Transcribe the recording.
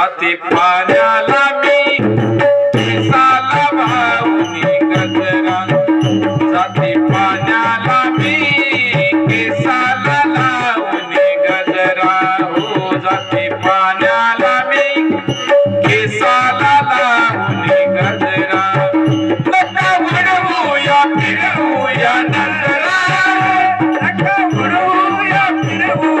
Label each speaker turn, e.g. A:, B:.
A: जाते पाण्याला मी. विसाला भाऊनी गजरा. जाते पाण्याला मी. केसाला लावणे गजरा. हो जाते पाण्याला मी. केसाला लावणे गजरा. नका म्हणूया फिरवूया नंदरा नका म्हणूया फिरवू.